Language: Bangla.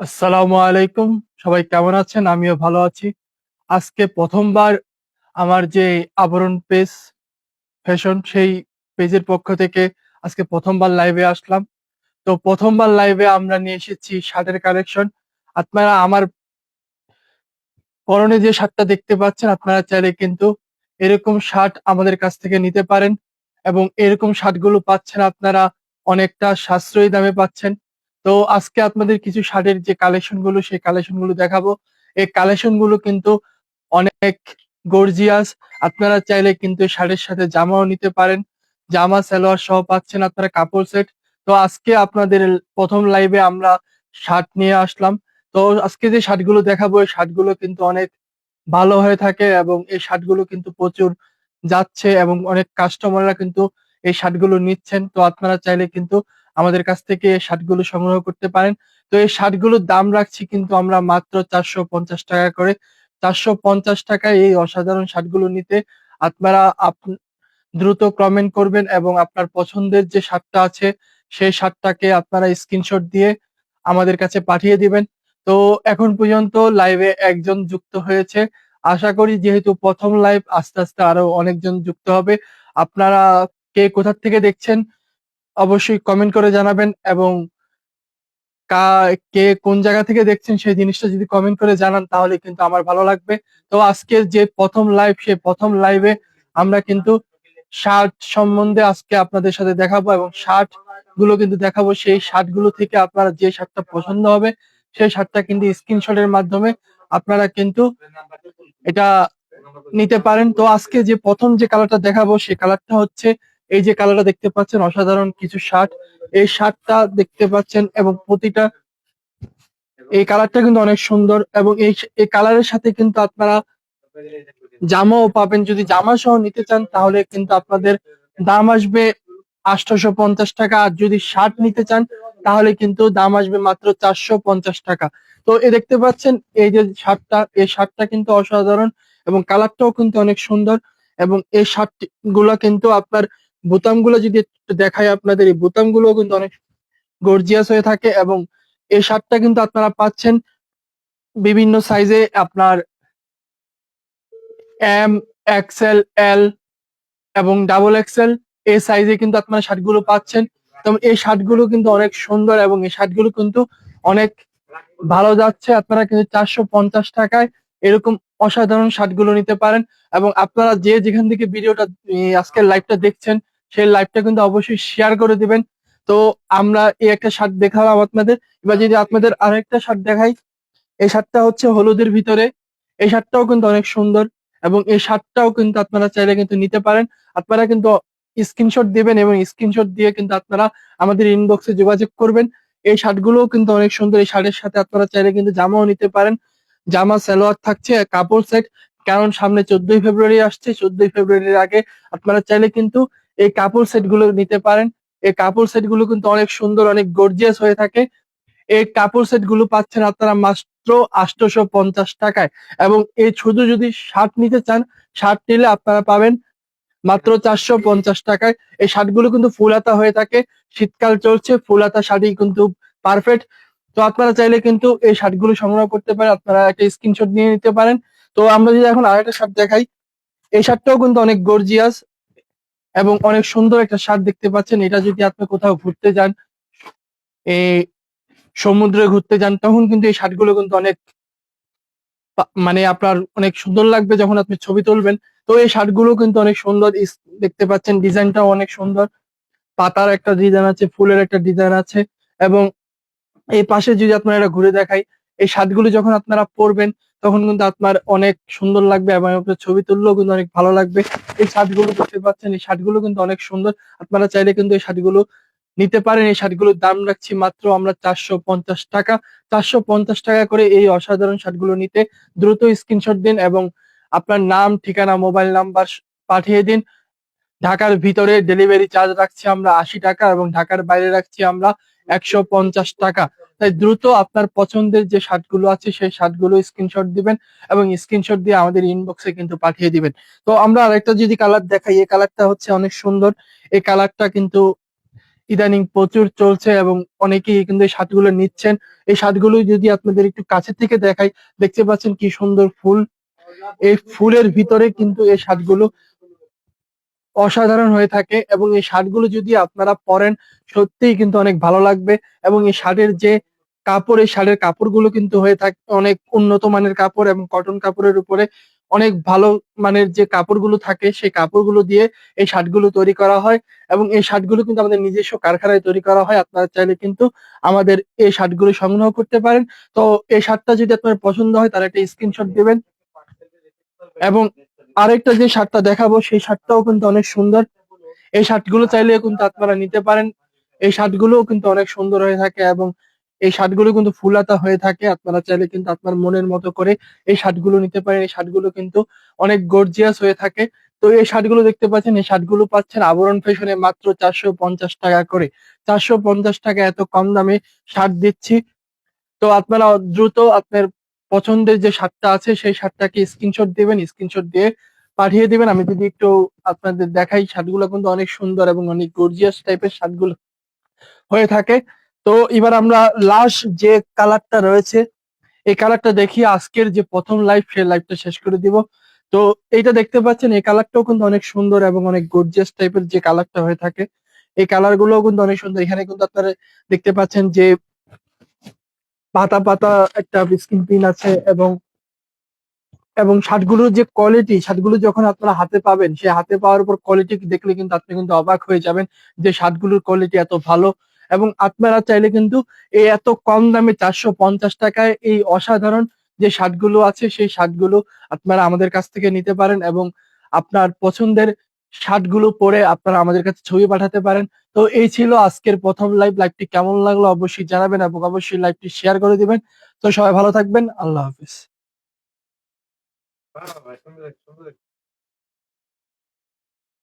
আসসালামু আলাইকুম। সবাই কেমন আছেন? আমিও ভালো আছি। আজকে প্রথমবার আমার যে আবরণ পেজ ফ্যাশন সেই পেজের পক্ষ থেকে আজকে প্রথমবার লাইভে আসলাম। তো প্রথমবার লাইভে আমরা নিয়ে এসেছি শার্টের কালেকশন আপনারা আমার পরনে যে শার্টটা দেখতে পাচ্ছেন, আপনারা চাইলে কিন্তু এরকম শার্ট আমাদের কাছ থেকে নিতে পারেন এবং এরকম শার্টগুলো পাচ্ছেন আপনারা অনেকটা সাশ্রয়ী দামে পাচ্ছেন। তো আজকে আপনাদের কিছু শার্টের যে কালেকশনগুলো, সেই কালেকশনগুলো দেখাবো। এই কালেকশনগুলো কিন্তু অনেক গর্জিয়াস আপনারা চাইলে কিন্তু শার্টের সাথে জামাও নিতে পারেন। জামা, সালোয়ার সহ পাচ্ছেন আপনারা কাপড় সেট। তো আজকে আপনাদের প্রথম লাইভে আমরা শার্ট নিয়ে আসলাম। তো আজকে যে শার্টগুলো দেখাবো, এই শার্টগুলো কিন্তু অনেক ভালো হয়ে থাকে এবং এই শার্টগুলো কিন্তু প্রচুর যাচ্ছে এবং অনেক কাস্টমাররা কিন্তু এই শার্টগুলো নিচ্ছেন। তো আপনারা চাইলে কিন্তু আমাদের কাছ থেকে এই শার্ট সংগ্রহ করতে পারেন। তো এই শার্টগুলোর দাম রাখছি কিন্তু আমরা মাত্র চারশো পঞ্চাশ টাকা করে। চারশো পঞ্চাশ টাকায় এই অসাধারণ শার্টগুলো নিতে আপনারা আপ- দ্রুত কমেন্ট করবেন এবং আপনার পছন্দের যে শার্টটা আছে, সেই শার্টটাকে আপনারা স্ক্রিনশট দিয়ে আমাদের কাছে পাঠিয়ে দিবেন। তো এখন পর্যন্ত লাইভে একজন যুক্ত হয়েছে। আশা করি যেহেতু প্রথম লাইভ আস্তে আস্তে আরও অনেকজন যুক্ত হবে। আপনারা কে কোথার থেকে দেখছেন অবশ্যই কমেন্ট করে জানাবেন এবং কা কোন জায়গা থেকে দেখছেন সেই জিনিসটা যদি কমেন্ট করে জানান তাহলে কিন্তু আমার ভালো লাগবে। তো আজকের যে প্রথম লাইভ সেই প্রথম লাইভে আমরা কিন্তু শার্ট সম্বন্ধে আজকে আপনাদের সাথে দেখাবো এবং শার্টগুলো কিন্তু দেখাবো। সেই শার্টগুলো থেকে আপনারা যে শার্টটা পছন্দ হবে, সেই শার্টটা কিন্তু স্ক্রিনশটের মাধ্যমে আপনারা কিন্তু এটা নিতে পারেন। তো আজকে যে প্রথম যে কালারটা দেখাবো, সেই কালারটা হচ্ছে এই যে কালারটা দেখতে পাচ্ছেন, অসাধারণ কিছু শার্ট। এই শার্টটা দেখতে পাচ্ছেন এবং প্রতিটা এই কালারটা কিন্তু অনেক সুন্দর এবং এই এই কালারের সাথে কিন্তু আপনারা জামাও পাবেন। যদি জামা সহ নিতে চান, তাহলে কিন্তু আপনাদের দাম আসবে আটশোশো পঞ্চাশ টাকা। আর যদি শার্ট নিতে চান, তাহলে কিন্তু দাম আসবে মাত্র চারশো পঞ্চাশ টাকা। তো এ দেখতে পাচ্ছেন, এই যে শার্টটা, এই শার্টটা কিন্তু অসাধারণ এবং কালারটাও কিন্তু অনেক সুন্দর এবং এই শার্টগুলা কিন্তু আপনার বোতামগুলো যদি দেখায় আপনাদের, এই বোতামগুলো কিন্তু অনেক গর্জিয়াস হয়ে থাকে এবং এই শার্টটা কিন্তু আপনারা পাচ্ছেন বিভিন্ন সাইজে আপনার এম এক্সেল এল এবং ডাবল এক্সেল এই সাইজে কিন্তু আপনারা শার্টগুলো পাচ্ছেন। তো এই শার্টগুলো কিন্তু অনেক সুন্দর এবং এই শার্টগুলো কিন্তু অনেক ভালো যাচ্ছে। আপনারা কিন্তু চারশো পঞ্চাশ টাকায় এরকম অসাধারণ শার্টগুলো নিতে পারেন এবং আপনারা যে যেখান থেকে ভিডিওটা আজকের লাইভটা দেখছেন সেই লাইভটা কিন্তু অবশ্যই শেয়ার করে দিবেন। তো আমরা এই একটা শার্ট দেখালাম আপনাদের। এবার যদি আপনাদের আর একটা শার্ট দেখাই, এই শার্টটা হচ্ছে হলুদের ভিতরে। এই শার্টটাও কিন্তু অনেক সুন্দর এবং এই শার্টটাও কিন্তু আপনারা চাইলে কিন্তু নিতে পারেন। আপনারা কিন্তু স্ক্রিনশট দিবেন এবং স্ক্রিনশট দিয়ে কিন্তু আপনারা আমাদের ইনবক্সে যোগাযোগ করবেন। এই শার্টগুলোও কিন্তু অনেক সুন্দর। এই শার্টের সাথে আপনারা চাইলে কিন্তু জামাও নিতে পারেন। জামা, সালোয়ার থাকছে, কাপড় সেট কারণ সামনে চোদ্দই ফেব্রুয়ারি আসছে। চোদ্দই ফেব্রুয়ারির আগে আপনারা চাইলে কিন্তু এই কাপড় সেটগুলো নিতে পারেন। এই কাপড় সেটগুলো কিন্তু অনেক সুন্দর, অনেক গর্জিয়াস হয়ে থাকে। এই কাপড় সেটগুলো পাচ্ছেন আপনারা মাত্র আটশোশো পঞ্চাশ টাকায়। এবং এই শুধু যদি শার্ট নিতে চান শার্ট নিলে আপনারা পাবেন মাত্র চারশো পঞ্চাশ টাকায়। এই শার্টগুলো কিন্তু ফুল হাতা হয়ে থাকে। শীতকাল চলছে, ফুল হাতা শাড়ি কিন্তু পারফেক্ট তো আপনারা চাইলে কিন্তু এই শার্টগুলো সংগ্রহ করতে পারেন, আপনারা একটা স্ক্রিনশট নিয়ে নিতে পারেন। তো আমরা যদি এখন আরেকটা শার্ট দেখাই, এই শার্টটাও কিন্তু অনেক গর্জিয়াস এবং অনেক সুন্দর একটা শার্ট দেখতে পাচ্ছেন। এটা যদি আপনি কোথাও ঘুরতে যান এই সমুদ্রে ঘুরতে যান, তখন কিন্তু এই শার্টগুলো কিন্তু অনেক মানে আপনার অনেক সুন্দর লাগবে যখন আপনি ছবি তুলবেন। তো এই শার্টগুলো কিন্তু অনেক সুন্দর দেখতে পাচ্ছেন। ডিজাইনটাও অনেক সুন্দর। পাতার একটা ডিজাইন আছে, ফুলের একটা ডিজাইন আছে এবং এই পাশে যদি আপনারা এটা ঘুরে দেখাই, এই শার্টগুলো যখন আপনারা পরবেন তখন কিন্তু আপনার অনেক সুন্দর লাগবে এবং আপনার ছবি তুললেও কিন্তু অনেক ভালো লাগবে। এই শার্টগুলো দেখতে পাচ্ছেন, এই শার্টগুলো কিন্তু অনেক সুন্দর। আপনারা চাইলে কিন্তু এই শার্টগুলো নিতে পারেন। এই শার্টগুলোর দাম রাখছি মাত্র আমরা চারশো পঞ্চাশ টাকা। চারশো পঞ্চাশ টাকা করে এই অসাধারণ শার্টগুলো নিতে দ্রুত স্ক্রিনশট দিন এবং আপনার নাম, ঠিকানা, মোবাইল নাম্বার পাঠিয়ে দিন। ঢাকার ভিতরে ডেলিভারি চার্জ রাখছি আমরা আশি টাকা এবং ঢাকার বাইরে রাখছি আমরা একশো পঞ্চাশ টাকা। তাই দ্রুত আপনার পছন্দের যে শার্টগুলো আছে, সেই শার্টগুলো স্ক্রিনশট দিবেন এবং স্ক্রিনশট দিয়ে আমাদের ইনবক্সে কিন্তু পাঠিয়ে দিবেন। তো আমরা আরেকটা যদি কালার দেখাই, এই কালারটা হচ্ছে অনেক সুন্দর। এই কালারটা কিন্তু ইদানিং প্রচুর চলছে এবং অনেকেই কিন্তু এই শার্টগুলো নিচ্ছেন। এই শার্টগুলো যদি আপনাদের একটু কাছে থেকে দেখাই, দেখতে পাচ্ছেন কি সুন্দর ফুল। এই ফুলের ভিতরে কিন্তু এই শার্টগুলো অসাধারণ হয়ে থাকে এবং এই শার্টগুলো যদি আপনারা পরেন, সত্যিই কিন্তু অনেক ভালো লাগবে এবং এই শার্টের যে কাপড়, এই শার্টের কাপড়গুলো কিন্তু হয়ে থাকে, অনেক উন্নত মানের কাপড় এবং কটন কাপড়ের উপরে অনেক ভালো মানের যে কাপড়গুলো থাকে, সেই কাপড়গুলো দিয়ে এই শার্টগুলো তৈরি করা হয় এবং এই শার্টগুলো কিন্তু আমাদের নিজস্ব কারখানায় তৈরি করা হয়। আপনারা চাইলে কিন্তু আমাদের এই শার্টগুলো সংগ্রহ করতে পারেন। তো এই শার্টটা যদি আপনার পছন্দ হয়, তাহলে একটা স্ক্রিনশট দেবেন এবং আরেকটা যে শার্টটা দেখাবো, সেই শার্টটাও কিন্তু অনেক সুন্দর। এই শার্টগুলো চাইলে কিন্তু আপনারা নিতে পারেন। এই শার্টগুলোও কিন্তু অনেক সুন্দর হয়ে থাকে এবং এই শার্টগুলো কিন্তু ফুলাতা হয়ে থাকে। আপনারা চাইলে কিন্তু আপনার মনের মতো করে এই শার্টগুলো নিতে পারেন। এই শার্টগুলো কিন্তু অনেক গর্জিয়াস হয়ে থাকে। তো এই শার্টগুলো দেখতে পাচ্ছেন, এই শার্টগুলো পাচ্ছেন আবরণ ফ্যাশনে মাত্র চারশো পঞ্চাশ টাকা করে। চারশো পঞ্চাশ টাকা এত কম দামে শার্ট দিচ্ছি। তো আপনারা দ্রুত আপনার পছন্দের যে শার্টটা আছে, সেই শার্টটাকে স্ক্রিনশট দিবেন স্ক্রিনশট দিয়ে পাঠিয়ে দিবেন। আমি যদি একটু আপনাদের দেখাই শার্টগুলো কিন্তু অনেক সুন্দর এবং অনেক গর্জিয়াস টাইপের শার্টগুলো হয়ে থাকে। তো এবার আমরা লাস্ট যে কালারটা রয়েছে, এই কালারটা দেখিয়ে আজকের যে প্রথম লাইভ সেই লাইভটা শেষ করে দিব। তো এইটা দেখতে পাচ্ছেন, এই কালারটাও কিন্তু অনেক সুন্দর এবং অনেক গর্জিয়াস টাইপের যে কালারটা হয়ে থাকে, এই কালার গুলোও কিন্তু অনেক সুন্দর। এখানে কিন্তু আপনারা দেখতে পাচ্ছেন যে পাতা পাতা একটা স্কিন পিন আছে এবং এবং শার্টগুলোর যে কোয়ালিটি শার্টগুলো যখন আপনারা হাতে পাবেন, সেই হাতে পাওয়ার উপর কোয়ালিটি দেখলে কিন্তু আপনি কিন্তু অবাক হয়ে যাবেন যে শার্টগুলোর কোয়ালিটি এত ভালো। এবং আপনারা চাইলে কিন্তু এই এত কম দামে চারশো পঞ্চাশ টাকায় এই অসাধারণ যে শার্টগুলো আছে, সেই শার্টগুলো আপনারা আমাদের কাছ থেকে নিতে পারেন এবং আপনার পছন্দের শার্টগুলো পরে আপনারা আমাদের কাছে ছবি পাঠাতে পারেন। তো এই ছিল আজকের প্রথম লাইভ লাইভটি কেমন লাগল অবশ্যই জানাবেন এবং অবশ্যই লাইভটি শেয়ার করে দিবেন। তো সবাই ভালো থাকবেন। আল্লাহ হাফিজ।